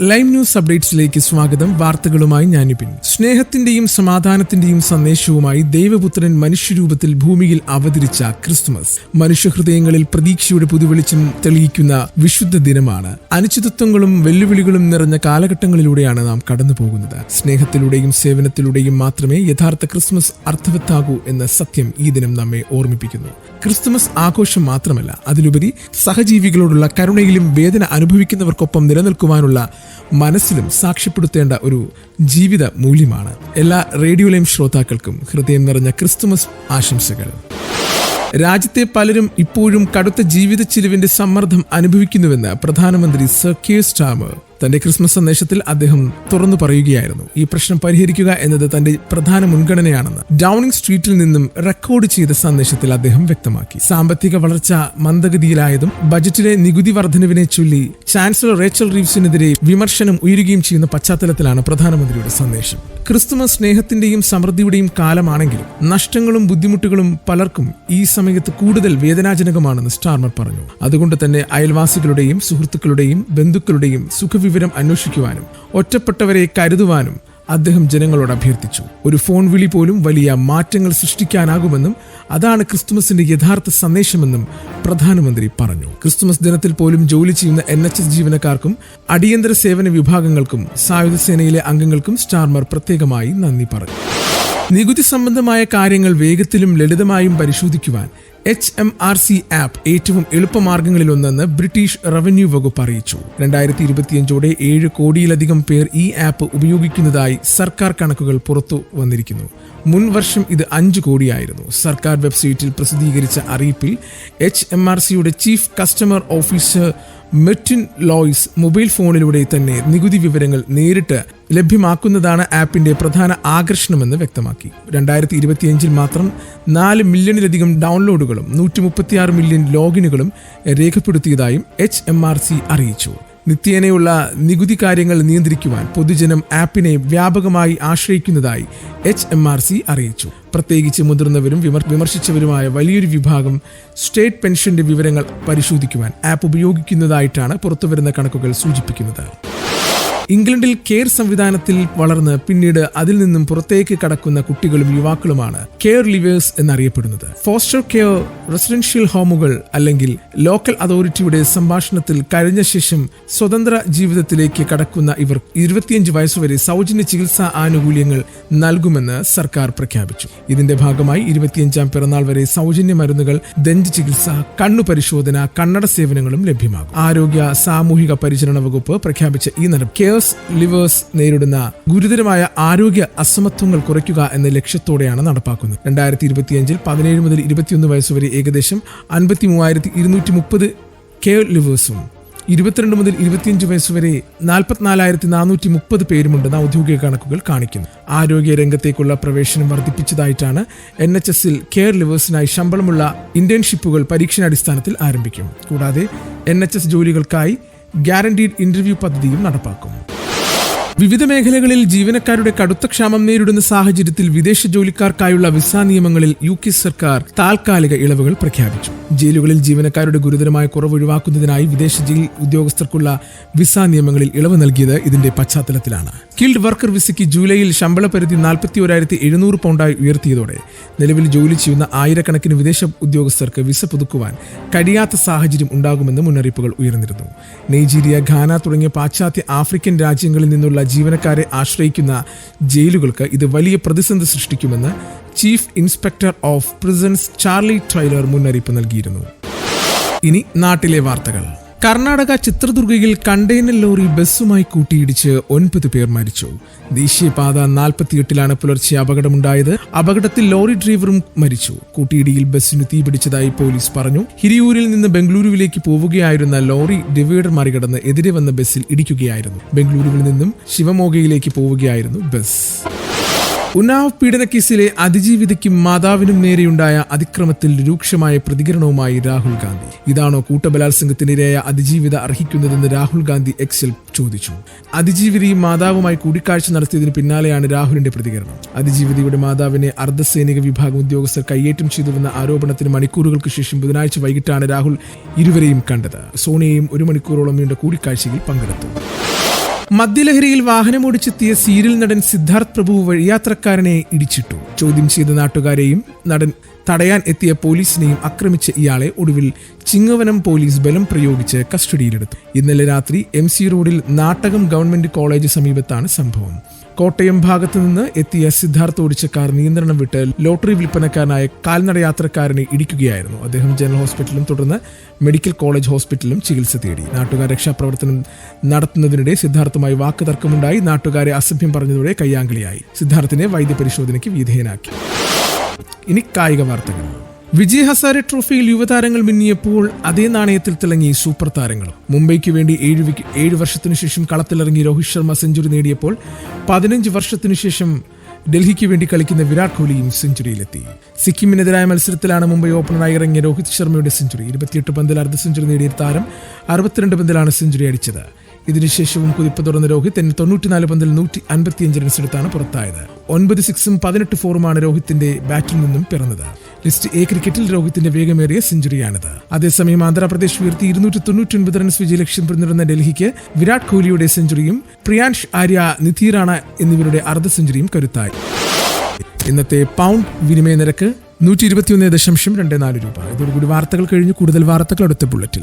Live news അപ്ഡേറ്റ്സിലേക്ക് സ്വാഗതം. വാർത്തകളുമായി ഞാൻ ഞാനിപിൻ സ്നേഹത്തിന്റെയും സമാധാനത്തിന്റെയും സന്ദേശവുമായി ദൈവപുത്രൻ മനുഷ്യരൂപത്തിൽ ഭൂമിയിൽ അവതരിച്ച ക്രിസ്തുമസ്. മനുഷ്യഹൃദയങ്ങളിൽ പ്രതീക്ഷയുടെ പുതുവെളിച്ചം തെളിയിക്കുന്ന വിശുദ്ധ ദിനമാണ്. അനിശ്ചിതത്വങ്ങളും വെല്ലുവിളികളും നിറഞ്ഞ കാലഘട്ടങ്ങളിലൂടെയാണ് നാം കടന്നു പോകുന്നത് സ്നേഹത്തിലൂടെയും സേവനത്തിലൂടെയും മാത്രമേ യഥാർത്ഥ ക്രിസ്മസ് അർത്ഥവത്താകൂ എന്ന സത്യം ഈ ദിനം നമ്മെ ഓർമ്മിപ്പിക്കുന്നു. ക്രിസ്തുമസ് ആഘോഷം മാത്രമല്ല അതിലുപരി സഹജീവികളോടുള്ള കരുണയിലും വേദന അനുഭവിക്കുന്നവർക്കൊപ്പം നിലനിൽക്കുവാനുള്ള മനസ്സിലും സാക്ഷ്യപ്പെടുത്തേണ്ട ഒരു ജീവിത മൂല്യമാണ്. എല്ലാ റേഡിയോയിലെയും ശ്രോതാക്കൾക്കും ഹൃദയം നിറഞ്ഞ ക്രിസ്തുമസ് ആശംസകൾ. രാജ്യത്തെ പലരും ഇപ്പോഴും കടുത്ത ജീവിത ചിലവിന്റെ സമ്മർദ്ദം അനുഭവിക്കുന്നുവെന്ന് പ്രധാനമന്ത്രി സർ കെ സ്റ്റാമർ തന്റെ ക്രിസ്മസ് സന്ദേശത്തിൽ അദ്ദേഹം തുറന്നു പറയുകയായിരുന്നു. ഈ പ്രശ്നം പരിഹരിക്കുക എന്നത് തന്റെ പ്രധാന മുൻഗണനയാണെന്ന് ഡൌണിംഗ് സ്ട്രീറ്റിൽ നിന്നും റെക്കോർഡ് ചെയ്ത സന്ദേശത്തിൽ അദ്ദേഹം വ്യക്തമാക്കി. സാമ്പത്തിക വളർച്ച മന്ദഗതിയിലായതും ബജറ്റിലെ നികുതി വർധനവിനെ ചൊല്ലി ചാൻസലർ റേച്ചൽ റീവ്സിനെതിരെ വിമർശനം ഉയരുകയും ചെയ്യുന്ന പശ്ചാത്തലത്തിലാണ് പ്രധാനമന്ത്രിയുടെ സന്ദേശം. ക്രിസ്തുമസ് സ്നേഹത്തിന്റെയും സമൃദ്ധിയുടെയും കാലമാണെങ്കിലും നഷ്ടങ്ങളും ബുദ്ധിമുട്ടുകളും പലർക്കും ഈ സമയത്ത് കൂടുതൽ വേദനാജനകമാണെന്ന് സ്റ്റാർമർ പറഞ്ഞു. അതുകൊണ്ട് തന്നെ അയൽവാസികളുടെയും സുഹൃത്തുക്കളുടെയും ബന്ധുക്കളുടെയും സുഖവിവരം അന്വേഷിക്കുവാനും ഒറ്റപ്പെട്ടവരെ കരുതുവാനും അദ്ദേഹം ജനങ്ങളോട് അഭ്യർത്ഥിച്ചു. ഒരു ഫോൺ വിളി പോലും വലിയ മാറ്റങ്ങൾ സൃഷ്ടിക്കാനാകുമെന്നും അതാണ് ക്രിസ്തുമസിന്റെ യഥാർത്ഥ സന്ദേശമെന്നും പ്രധാനമന്ത്രി പറഞ്ഞു. ക്രിസ്തുമസ് ദിനത്തിൽ പോലും ജോലി ചെയ്യുന്ന എൻ എച്ച് എസ് ജീവനക്കാർക്കും അടിയന്തര സേവന വിഭാഗങ്ങൾക്കും സായുധ സേനയിലെ അംഗങ്ങൾക്കും സ്റ്റാർമർ പ്രത്യേകമായി നന്ദി പറഞ്ഞു. നികുതി സംബന്ധമായ കാര്യങ്ങൾ വേഗത്തിലും ലളിതമായും പരിശോധിക്കുവാൻ H M R C app ഏറ്റവും എളുപ്പമാർഗങ്ങളിലൊന്നെന്ന് ബ്രിട്ടീഷ് റവന്യൂ വകുപ്പ് അറിയിച്ചു. രണ്ടായിരത്തി ഇരുപത്തിയഞ്ചോടെ ഏഴ് കോടിയിലധികം പേർ ഈ ആപ്പ് ഉപയോഗിക്കുന്നതായി സർക്കാർ കണക്കുകൾ പുറത്തു വന്നിരിക്കുന്നു. മുൻ വർഷം ഇത് അഞ്ച് കോടിയായിരുന്നു. സർക്കാർ വെബ്സൈറ്റിൽ പ്രസിദ്ധീകരിച്ച അറിയിപ്പിൽ എച്ച് എം ആർ സിയുടെ chief customer officer Myrtle Lloyd mobile ഫോണിലൂടെ തന്നെ നികുതി വിവരങ്ങൾ നേരിട്ട് ലഭ്യമാക്കുന്നതാണ് ആപ്പിന്റെ പ്രധാന ആകർഷണമെന്ന് വ്യക്തമാക്കി. രണ്ടായിരത്തി ഇരുപത്തിയഞ്ചിൽ മാത്രം നാല് മില്യണിലധികം ഡൗൺലോഡുകളും നൂറ്റി മുപ്പത്തിയാറ് മില്യൺ ലോഗിനുകളും രേഖപ്പെടുത്തിയതായും എച്ച് അറിയിച്ചു. നിത്യേനയുള്ള നികുതി കാര്യങ്ങൾ നിയന്ത്രിക്കുവാൻ പൊതുജനം ആപ്പിനെ വ്യാപകമായി ആശ്രയിക്കുന്നതായി എച്ച് എം ആർ സി അറിയിച്ചു. പ്രത്യേകിച്ച് മുതിർന്നവരും വിമർശിച്ചവരുമായ വലിയൊരു വിഭാഗം സ്റ്റേറ്റ് പെൻഷന്റെ വിവരങ്ങൾ പരിശോധിക്കുവാൻ ആപ്പ് ഉപയോഗിക്കുന്നതായിട്ടാണ് പുറത്തുവരുന്ന കണക്കുകൾ സൂചിപ്പിക്കുന്നത്. ഇംഗ്ലണ്ടിൽ കെയർ സംവിധാനത്തിൽ വളർന്ന് പിന്നീട് അതിൽ നിന്നും പുറത്തേക്ക് കടക്കുന്ന കുട്ടികളും യുവാക്കളുമാണ് കെയർ ലിവേഴ്സ് എന്നറിയപ്പെടുന്നത്. ഫോസ്റ്റർ കെയർ റെസിഡൻഷ്യൽ ഹോമുകൾ അല്ലെങ്കിൽ ലോക്കൽ അതോറിറ്റിയുടെ സംഭാഷണത്തിൽ കഴിഞ്ഞ ശേഷം സ്വതന്ത്ര ജീവിതത്തിലേക്ക് കടക്കുന്ന ഇവർ ഇരുപത്തിയഞ്ച് വയസ്സുവരെ സൗജന്യ ചികിത്സാ ആനുകൂല്യങ്ങൾ നൽകുമെന്ന് സർക്കാർ പ്രഖ്യാപിച്ചു. ഇതിന്റെ ഭാഗമായി ഇരുപത്തിയഞ്ചാം പിറന്നാൾ വരെ സൗജന്യ മരുന്നുകൾ ദന്ത ചികിത്സ കണ്ണു പരിശോധന കണ്ണട സേവനങ്ങളും ലഭ്യമാകും. ആരോഗ്യ സാമൂഹിക പരിചരണ വകുപ്പ് പ്രഖ്യാപിച്ച ഈ നടപടി കെയർസ് ലിവേഴ്സ് നേരിടുന്ന ഗുരുതരമായ ആരോഗ്യ അസമത്വങ്ങൾ കുറയ്ക്കുക എന്ന ലക്ഷ്യത്തോടെയാണ് നടപ്പാക്കുന്നത്. രണ്ടായിരത്തി ഇരുപത്തിയഞ്ചിൽ പതിനേഴ് മുതൽ ഇരുപത്തിയൊന്ന് വയസ്സുവരെ ഏകദേശം അൻപത്തി മൂവായിരത്തി ഇരുന്നൂറ്റി മുപ്പത് കെയർ ലിവേഴ്സും ഇരുപത്തിരണ്ട് മുതൽ ഇരുപത്തിയഞ്ച് വയസ്സുവരെ നാൽപ്പത്തിനാലായിരത്തി നാനൂറ്റി മുപ്പത് പേരുമുണ്ടെന്ന് ഔദ്യോഗിക കണക്കുകൾ കാണിക്കുന്നു. ആരോഗ്യ രംഗത്തേക്കുള്ള പ്രവേശനം വർദ്ധിപ്പിച്ചതായിട്ടാണ് എൻ എച്ച് എസിൽ കെയർ ലിവേഴ്സിനായി ശമ്പളമുള്ള ഇന്റേൺഷിപ്പുകൾ പരീക്ഷണാടിസ്ഥാനത്തിൽ ആരംഭിക്കും. കൂടാതെ എൻ എച്ച് എസ് ജോലികൾക്കായി ഗ്യാരണ്ടീഡ് ഇന്റർവ്യൂ പദ്ധതിയും നടപ്പാക്കും. വിവിധ മേഖലകളിൽ ജീവനക്കാരുടെ കടുത്ത ക്ഷാമം നേരിടുന്ന സാഹചര്യത്തിൽ വിദേശ ജോലിക്കാർക്കായുള്ള വിസ നിയമങ്ങളിൽ യു കെ സർക്കാർ താൽക്കാലിക ഇളവുകൾ പ്രഖ്യാപിച്ചു. ജയിലുകളിൽ ജീവനക്കാരുടെ ഗുരുതരമായ കുറവ് ഒഴിവാക്കുന്നതിനായി വിദേശ ജയിൽ ഉദ്യോഗസ്ഥർക്കുള്ള വിസ നിയമങ്ങളിൽ ഇളവ് നൽകിയത് ഇതിന്റെ പശ്ചാത്തലത്തിലാണ്. സ്കിൽഡ് വർക്കർ വിസയ്ക്ക് ജൂലൈയിൽ ശമ്പള പരിധി നാൽപ്പത്തി ഒരായിരത്തി എഴുന്നൂറ് പൗണ്ടായി ഉയർത്തിയതോടെ നിലവിൽ ജോലി ചെയ്യുന്ന ആയിരക്കണക്കിന് വിദേശ ഉദ്യോഗസ്ഥർക്ക് വിസ പുതുക്കുവാൻ കഴിയാത്ത സാഹചര്യം ഉണ്ടാകുമെന്ന് മുന്നറിയിപ്പുകൾ ഉയർന്നിരുന്നു. നൈജീരിയ ഘാന തുടങ്ങിയ പാശ്ചാത്യ ആഫ്രിക്കൻ രാജ്യങ്ങളിൽ നിന്നുള്ള ജീവനക്കാരെ ആശ്രയിക്കുന്ന ജയിലുകൾക്ക് ഇത് വലിയ പ്രതിസന്ധി സൃഷ്ടിക്കുമെന്ന് chief inspector of prisons Charlie Taylor മുന്നറിയിപ്പ് നൽകിയിരുന്നു. ഇനി നാട്ടിലെ വാർത്തകൾ. കർണാടക ചിത്രദുർഗയിൽ കണ്ടെയ്നർ ലോറി ബസ്സുമായി കൂട്ടിയിടിച്ച് ഒൻപത് പേർ മരിച്ചു. ദേശീയപാത നാൽപ്പത്തിയെട്ടിലാണ് പുലർച്ചെ അപകടമുണ്ടായത്. അപകടത്തിൽ ലോറി ഡ്രൈവറും മരിച്ചു. കൂട്ടിയിടിയിൽ ബസ്സിന് തീപിടിച്ചതായി പോലീസ് പറഞ്ഞു. ഹിരിയൂരിൽ നിന്ന് ബംഗളൂരുവിലേക്ക് പോവുകയായിരുന്ന ലോറി ഡിവൈഡർ മറികടന്ന് എതിരെ വന്ന ബസ്സിൽ ഇടിക്കുകയായിരുന്നു. ബംഗളൂരുവിൽ നിന്നും ശിവമോഗയിലേക്ക് പോവുകയായിരുന്നു ബസ്. ഉന്നാവ് പീഡനക്കേസിലെ അതിജീവിതയ്ക്കും മാതാവിനും നേരെയുണ്ടായ അതിക്രമത്തിൽ രൂക്ഷമായ പ്രതികരണവുമായി രാഹുൽ ഗാന്ധി. ഇതാണോ കൂട്ടബലാത്സംഗത്തിനിരയായ അതിജീവിത അർഹിക്കുന്നതെന്ന് രാഹുൽ ഗാന്ധി എക്സിൽ ചോദിച്ചു. അതിജീവിതയും മാതാവുമായി കൂടിക്കാഴ്ച നടത്തിയതിന് പിന്നാലെയാണ് രാഹുലിന്റെ പ്രതികരണം. അതിജീവിതയുടെ മാതാവിനെ അർദ്ധസൈനിക വിഭാഗം ഉദ്യോഗസ്ഥർ കയ്യേറ്റം ചെയ്തുവെന്ന ആരോപണത്തിന് മണിക്കൂറുകൾക്ക് ശേഷം ബുധനാഴ്ച വൈകിട്ടാണ് രാഹുൽ ഇരുവരെയും കണ്ടത്. സോണിയയും ഒരു മണിക്കൂറോളം നീണ്ട കൂടിക്കാഴ്ചയിൽ പങ്കെടുത്തു. മദ്യലഹരിയിൽ വാഹനമോടിച്ചെത്തിയ സീരിയൽ നടൻ സിദ്ധാർത്ഥ് പ്രഭു വഴിയാത്രക്കാരനെ ഇടിച്ചിട്ടു. ചോദ്യം ചെയ്ത നാട്ടുകാരെയും നടൻ തടയാൻ എത്തിയ പോലീസിനെയും ആക്രമിച്ച ഇയാളെ ഒടുവിൽ ചിങ്ങവനം പോലീസ് ബലം പ്രയോഗിച്ച് കസ്റ്റഡിയിലെടുത്തു. ഇന്നലെ രാത്രി എം സി റോഡിൽ നാട്ടകം ഗവൺമെന്റ് കോളേജ് സമീപത്താണ് സംഭവം. കോട്ടയം ഭാഗത്തു നിന്ന് എത്തിയ സിദ്ധാർത്ഥ് ഓടിച്ച കാർ നിയന്ത്രണം വിട്ട് ലോട്ടറി വിൽപ്പനക്കാരനായ കാൽനട യാത്രക്കാരനെ ഇടിക്കുകയായിരുന്നു. അദ്ദേഹം ജനറൽ ഹോസ്പിറ്റലും തുടർന്ന് മെഡിക്കൽ കോളേജ് ഹോസ്പിറ്റലിലും ചികിത്സ തേടി. നാട്ടുകാർ രക്ഷാപ്രവർത്തനം നടത്തുന്നതിനിടെ സിദ്ധാർത്ഥുമായി വാക്കുതർക്കമുണ്ടായി. നാട്ടുകാരെ അസഭ്യം പറഞ്ഞതോടെ കയ്യാങ്കളിയായി. സിദ്ധാർത്ഥിനെ വൈദ്യപരിശോധനയ്ക്ക് വിധേയനാക്കി. ഇനി കായിക വാർത്തകൾ. വിജയ് ഹസാരെ ട്രോഫിയിൽ യുവതാരങ്ങൾ മിന്നിയപ്പോൾ അതേ നാണയത്തിൽ തിളങ്ങി സൂപ്പർ താരങ്ങളും. മുംബൈക്ക് വേണ്ടി ഏഴ് ഏഴ് വർഷത്തിനു ശേഷം കളത്തിലിറങ്ങി രോഹിത് ശർമ്മ സെഞ്ചുറി നേടിയപ്പോൾ പതിനഞ്ച് വർഷത്തിനു ശേഷം ഡൽഹിക്ക് വേണ്ടി കളിക്കുന്ന വിരാട് കോഹ്ലിയും സെഞ്ചുറിയിലെത്തി. സിക്കിമിനെതിരായ മത്സരത്തിലാണ് മുംബൈ ഓപ്പണറായി ഇറങ്ങിയ രോഹിത് ശർമ്മയുടെ സെഞ്ചുറി. ഇരുപത്തിയെട്ട് പന്തിൽ അർദ്ധ സെഞ്ചുറി നേടിയ താരം അറുപത്തിരണ്ട് പന്തിലാണ് സെഞ്ചുറി അടിച്ചത്. ഇതിനുശേഷവും കുതിപ്പ് തുറന്ന രോഹിത് തൊണ്ണൂറ്റിനാല് പന്തിൽ നൂറ്റി അൻപത്തിയഞ്ച് റൺസ് എടുത്താണ് പുറത്തായത്. ഒൻപത് സിക്സും പതിനെട്ട് ഫോറുമാണ് രോഹിത്തിന്റെ ബാറ്റിൽ നിന്നും പിറന്നത്. ലിസ്റ്റ് എ ക്രിക്കറ്റിൽ രോഹിത്തിന്റെ വേഗമേറിയ സെഞ്ചുറിയാണിത്. അതേസമയം ആന്ധ്രാപ്രദേശ് ഉയർത്തി ഇരുന്നൂറ്റി തൊണ്ണൂറ്റി ഒൻപത് റൺസ് വിജയലക്ഷ്യം പിന്തുടർന്ന ഡൽഹിക്ക് വിരാട് കോഹ്ലിയുടെ സെഞ്ചുറിയും പ്രിയാൻഷ് ആര്യ നിധി റാണ എന്നിവരുടെ അർദ്ധ സെഞ്ചുറിയും കരുത്തായി. ഇന്നത്തെ പൗണ്ട് വിനിമയ നിരക്ക് നൂറ്റി ഇരുപത്തിയൊന്ന് ദശാംശം രണ്ട് നാല് രൂപ. ഇതോടുകൂടി വാർത്തകൾ കഴിഞ്ഞ് കൂടുതൽ വാർത്തകൾ അടുത്ത ബുള്ളറ്റിൽ